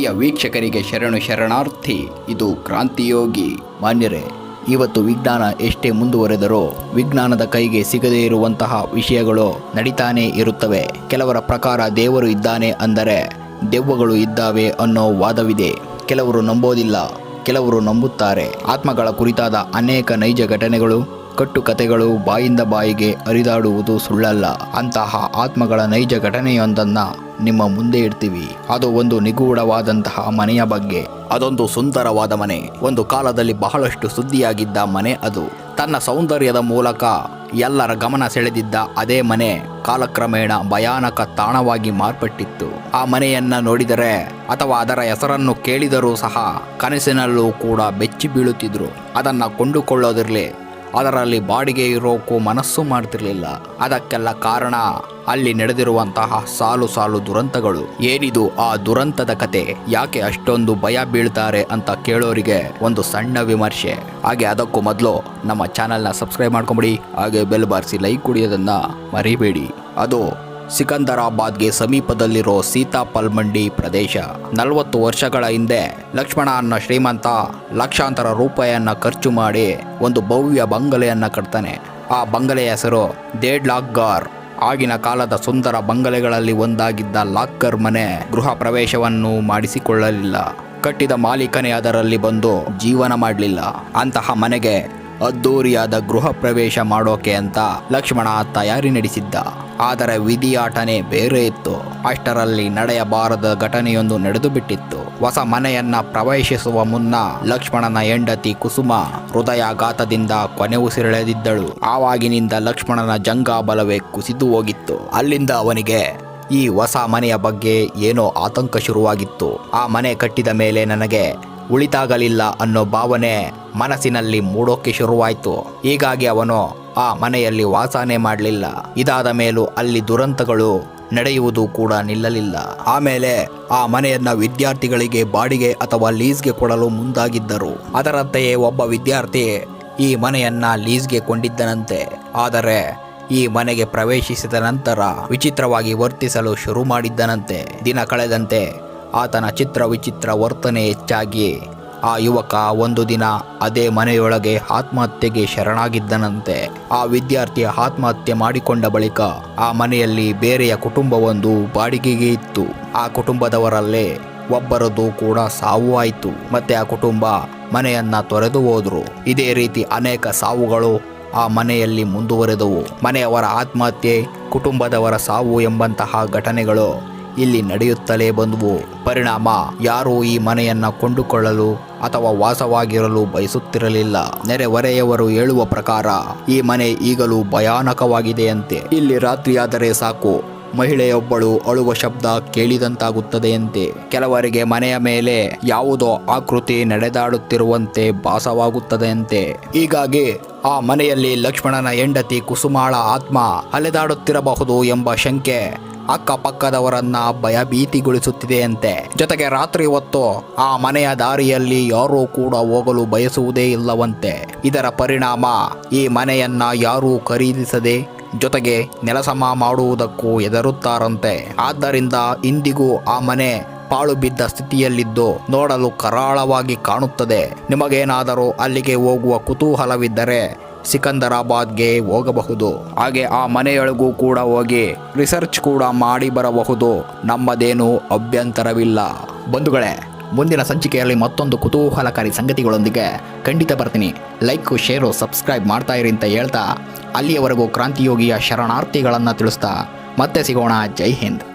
ಪ್ರಿಯ ವೀಕ್ಷಕರಿಗೆ ಶರಣು ಶರಣಾರ್ಥಿ, ಇದು ಕ್ರಾಂತಿಯೋಗಿ. ಮಾನ್ಯರೇ, ಇವತ್ತು ವಿಜ್ಞಾನ ಎಷ್ಟೇ ಮುಂದುವರೆದರೂ ವಿಜ್ಞಾನದ ಕೈಗೆ ಸಿಗದೇ ಇರುವಂತಹ ವಿಷಯಗಳು ನಡೀತಾನೇ ಇರುತ್ತವೆ. ಕೆಲವರ ಪ್ರಕಾರ ದೇವರು ಇದ್ದಾನೆ ಅಂದರೆ ದೆವ್ವಗಳು ಇದ್ದಾವೆ ಅನ್ನೋ ವಾದವಿದೆ. ಕೆಲವರು ನಂಬೋದಿಲ್ಲ, ಕೆಲವರು ನಂಬುತ್ತಾರೆ. ಆತ್ಮಗಳ ಕುರಿತಾದ ಅನೇಕ ನೈಜ ಘಟನೆಗಳು ಕಟ್ಟುಕತೆಗಳು ಬಾಯಿಂದ ಬಾಯಿಗೆ ಹರಿದಾಡುವುದು ಸುಳ್ಳಲ್ಲ. ಅಂತಹ ಆತ್ಮಗಳ ನೈಜ ಘಟನೆಯೊಂದನ್ನ ನಿಮ್ಮ ಮುಂದೆ ಇಡ್ತೀವಿ. ಅದು ಒಂದು ನಿಗೂಢವಾದಂತಹ ಮನೆಯ ಬಗ್ಗೆ. ಅದೊಂದು ಸುಂದರವಾದ ಮನೆ. ಒಂದು ಕಾಲದಲ್ಲಿ ಬಹಳಷ್ಟು ಸುದ್ದಿಯಾಗಿದ್ದ ಮನೆ ಅದು. ತನ್ನ ಸೌಂದರ್ಯದ ಮೂಲಕ ಎಲ್ಲರ ಗಮನ ಸೆಳೆದಿದ್ದ ಅದೇ ಮನೆ ಕಾಲಕ್ರಮೇಣ ಭಯಾನಕ ತಾಣವಾಗಿ ಮಾರ್ಪಟ್ಟಿತ್ತು. ಆ ಮನೆಯನ್ನ ನೋಡಿದರೆ ಅಥವಾ ಅದರ ಹೆಸರನ್ನು ಕೇಳಿದರೂ ಸಹ ಕನಸಿನಲ್ಲೂ ಕೂಡ ಬೆಚ್ಚಿ ಬೀಳುತ್ತಿದ್ರು. ಅದನ್ನ ಕೊಂಡುಕೊಳ್ಳೋದಿರಲಿ. ಅದರಲ್ಲಿ ಬಾಡಿಗೆ ಇರೋಕ್ಕೂ ಮನಸ್ಸು ಮಾಡ್ತಿರ್ಲಿಲ್ಲ. ಅದಕ್ಕೆಲ್ಲ ಕಾರಣ ಅಲ್ಲಿ ನಡೆದಿರುವಂತಹ ಸಾಲು ಸಾಲು ದುರಂತಗಳು. ಏನಿದು ಆ ದುರಂತದ ಕತೆ? ಯಾಕೆ ಅಷ್ಟೊಂದು ಭಯ ಬೀಳ್ತಾರೆ ಅಂತ ಕೇಳೋರಿಗೆ ಒಂದು ಸಣ್ಣ ವಿಮರ್ಶೆ. ಹಾಗೆ ಅದಕ್ಕೂ ಮೊದಲು ನಮ್ಮ ಚಾನಲ್ನ ಸಬ್ಸ್ಕ್ರೈಬ್ ಮಾಡ್ಕೊಂಬಿಡಿ. ಹಾಗೆ ಬೆಲ್ ಬಾರಿಸಿ ಲೈಕ್ ಕುಡಿಯೋದನ್ನು ಮರಿಬೇಡಿ. ಅದು ಸಿಕಂದರಾಬಾದ್ಗೆ ಸಮೀಪದಲ್ಲಿರೋ ಸೀತಾಪಲ್ ಮಂಡಿ ಪ್ರದೇಶ. ನಲವತ್ತು ವರ್ಷಗಳ ಹಿಂದೆ ಲಕ್ಷ್ಮಣ ಅನ್ನ ಶ್ರೀಮಂತ ಲಕ್ಷಾಂತರ ರೂಪಾಯಿಯನ್ನ ಖರ್ಚು ಮಾಡಿ ಒಂದು ಭವ್ಯ ಬಂಗಲೆಯನ್ನು ಕಟ್ತಾನೆ. ಆ ಬಂಗಲೆಯ ಹೆಸರು ದೇಡ್ ಲಾಕ್ಗಾರ್ ಆಗಿನ ಕಾಲದ ಸುಂದರ ಬಂಗಲೆಗಳಲ್ಲಿ ಒಂದಾಗಿದ್ದ ಲಾಕರ್ ಮನೆ ಗೃಹ ಪ್ರವೇಶವನ್ನು ಮಾಡಿಸಿಕೊಳ್ಳಲಿಲ್ಲ. ಕಟ್ಟಿದ ಮಾಲೀಕನೇ ಅದರಲ್ಲಿ ಬಂದು ಜೀವನ ಮಾಡಲಿಲ್ಲ. ಅಂತಹ ಮನೆಗೆ ಅದ್ದೂರಿಯಾದ ಗೃಹ ಪ್ರವೇಶ ಮಾಡೋಕೆ ಅಂತ ಲಕ್ಷ್ಮಣ ತಯಾರಿ ನಡೆಸಿದ್ದ. ಆದರೆ ವಿಧಿಯಾಟನೆ ಬೇರೆ ಇತ್ತು. ಅಷ್ಟರಲ್ಲಿ ನಡೆಯಬಾರದ ಘಟನೆಯೊಂದು ನಡೆದು ಬಿಟ್ಟಿತ್ತು ಹೊಸ ಮನೆಯನ್ನ ಪ್ರವೇಶಿಸುವ ಮುನ್ನ ಲಕ್ಷ್ಮಣನ ಹೆಂಡತಿ ಕುಸುಮ ಹೃದಯಾಘಾತದಿಂದ ಕೊನೆ ಉಸಿರೆಳೆದಿದ್ದಳು ಆವಾಗಿನಿಂದ ಲಕ್ಷ್ಮಣನ ಜಂಗಾಬಲವೇ ಕುಸಿದು ಹೋಗಿತ್ತು. ಅಲ್ಲಿಂದ ಅವನಿಗೆ ಈ ಹೊಸ ಮನೆಯ ಬಗ್ಗೆ ಏನೋ ಆತಂಕ ಶುರುವಾಗಿತ್ತು. ಆ ಮನೆ ಕಟ್ಟಿದ ಮೇಲೆ ನನಗೆ ಉಳಿತಾಗಲಿಲ್ಲ ಅನ್ನೋ ಭಾವನೆ ಮನಸ್ಸಿನಲ್ಲಿ ಮೂಡೋಕೆ ಶುರುವಾಯಿತು. ಹೀಗಾಗಿ ಅವನು ಆ ಮನೆಯಲ್ಲಿ ವಾಸನೆ ಮಾಡಲಿಲ್ಲ. ಇದಾದ ಮೇಲೂ ಅಲ್ಲಿ ದುರಂತಗಳು ನಡೆಯುವುದು ಕೂಡ ನಿಲ್ಲಲಿಲ್ಲ. ಆಮೇಲೆ ಆ ಮನೆಯನ್ನ ವಿದ್ಯಾರ್ಥಿಗಳಿಗೆ ಬಾಡಿಗೆ ಅಥವಾ ಲೀಸ್ಗೆ ಕೊಡಲು ಮುಂದಾಗಿದ್ದರು. ಅದರಂತೆಯೇ ಒಬ್ಬ ವಿದ್ಯಾರ್ಥಿ ಈ ಮನೆಯನ್ನ ಲೀಸ್ಗೆ ಕೊಂಡಿದ್ದನಂತೆ. ಆದರೆ ಈ ಮನೆಗೆ ಪ್ರವೇಶಿಸಿದ ನಂತರ ವಿಚಿತ್ರವಾಗಿ ವರ್ತಿಸಲು ಶುರು ಮಾಡಿದ್ದನಂತೆ. ದಿನ ಕಳೆದಂತೆ ಆತನ ಚಿತ್ರ ವಿಚಿತ್ರ ವರ್ತನೆ ಹೆಚ್ಚಾಗಿ ಆ ಯುವಕ ಒಂದು ದಿನ ಅದೇ ಮನೆಯೊಳಗೆ ಆತ್ಮಹತ್ಯೆಗೆ ಶರಣಾಗಿದ್ದನಂತೆ. ಆ ವಿದ್ಯಾರ್ಥಿ ಆತ್ಮಹತ್ಯೆ ಮಾಡಿಕೊಂಡ ಬಳಿಕ ಆ ಮನೆಯಲ್ಲಿ ಬೇರೆಯ ಕುಟುಂಬವೊಂದು ಬಾಡಿಗೆಗೆ ಇತ್ತು. ಆ ಕುಟುಂಬದವರಲ್ಲೇ ಒಬ್ಬರದು ಕೂಡ ಸಾವು ಆಯಿತು. ಮತ್ತೆ ಆ ಕುಟುಂಬ ಮನೆಯನ್ನ ತೊರೆದು ಹೋದ್ರು. ಇದೇ ರೀತಿ ಅನೇಕ ಸಾವುಗಳು ಆ ಮನೆಯಲ್ಲಿ ಮುಂದುವರೆದವು. ಮನೆಯವರ ಆತ್ಮಹತ್ಯೆ, ಕುಟುಂಬದವರ ಸಾವು ಎಂಬಂತಹ ಘಟನೆಗಳು ಇಲ್ಲಿ ನಡೆಯುತ್ತಲೇ ಬಂದವು. ಪರಿಣಾಮ ಯಾರೂ ಈ ಮನೆಯನ್ನ ಕೊಂಡುಕೊಳ್ಳಲು ಅಥವಾ ವಾಸವಾಗಿರಲು ಬಯಸುತ್ತಿರಲಿಲ್ಲ. ನೆರೆಹೊರೆಯವರು ಹೇಳುವ ಪ್ರಕಾರ, ಈ ಮನೆ ಈಗಲೂ ಭಯಾನಕವಾಗಿದೆಯಂತೆ. ಇಲ್ಲಿ ರಾತ್ರಿಯಾದರೆ ಸಾಕು. ಮಹಿಳೆಯೊಬ್ಬಳು ಅಳುವ ಶಬ್ದ ಕೇಳಿದಂತಾಗುತ್ತದೆಯಂತೆ. ಕೆಲವರಿಗೆ ಮನೆಯ ಮೇಲೆ ಯಾವುದೋ ಆಕೃತಿ ನಡೆದಾಡುತ್ತಿರುವಂತೆ ಭಾಸವಾಗುತ್ತದೆಯಂತೆ. ಹೀಗಾಗಿ ಆ ಮನೆಯಲ್ಲಿ ಲಕ್ಷ್ಮಣನ ಹೆಂಡತಿ ಕುಸುಮಾಳ ಆತ್ಮ ಅಲೆದಾಡುತ್ತಿರಬಹುದು ಎಂಬ ಶಂಕೆ ಅಕ್ಕಪಕ್ಕದವರನ್ನ ಭಯಭೀತಿಗೊಳಿಸುತ್ತಿದೆಯಂತೆ. ಜೊತೆಗೆ ರಾತ್ರಿ ಹೊತ್ತು ಆ ಮನೆಯ ದಾರಿಯಲ್ಲಿ ಯಾರೂ ಕೂಡ ಹೋಗಲು ಬಯಸುವುದೇ ಇಲ್ಲವಂತೆ. ಇದರ ಪರಿಣಾಮ ಈ ಮನೆಯನ್ನ ಯಾರೂ ಖರೀದಿಸದೆ ಜೊತೆಗೆ ನೆಲಸಮ ಮಾಡುವುದಕ್ಕೂ ಹೆದರುತ್ತಾರಂತೆ. ಆದ್ದರಿಂದ ಇಂದಿಗೂ ಆ ಮನೆ ಪಾಳು ಬಿದ್ದ ಸ್ಥಿತಿಯಲ್ಲಿದ್ದು ನೋಡಲು ಕರಾಳವಾಗಿ ಕಾಣುತ್ತದೆ. ನಿಮಗೇನಾದರೂ ಅಲ್ಲಿಗೆ ಹೋಗುವ ಕುತೂಹಲವಿದ್ದರೆ ಸಿಕಂದರಾಬಾದ್ಗೆ ಹೋಗಬಹುದು. ಹಾಗೆ ಆ ಮನೆಯೊಳಗೂ ಕೂಡ ಹೋಗಿ ರಿಸರ್ಚ್ ಕೂಡ ಮಾಡಿ ಬರಬಹುದು. ನಮ್ಮದೇನು ಅಭ್ಯಂತರವಿಲ್ಲ. ಬಂಧುಗಳೇ, ಮುಂದಿನ ಸಂಚಿಕೆಯಲ್ಲಿ ಮತ್ತೊಂದು ಕುತೂಹಲಕಾರಿ ಸಂಗತಿಗಳೊಂದಿಗೆ ಖಂಡಿತ ಬರ್ತೀನಿ. ಲೈಕ್, ಶೇರು, ಸಬ್ಸ್ಕ್ರೈಬ್ ಮಾಡ್ತಾ ಇರಿ ಅಂತ ಹೇಳ್ತಾ, ಅಲ್ಲಿಯವರೆಗೂ ಕ್ರಾಂತಿಯೋಗಿಯ ಶರಣಾರ್ಥಿಗಳನ್ನು ತಿಳಿಸ್ತಾ ಮತ್ತೆ ಸಿಗೋಣ. ಜೈ ಹಿಂದ್.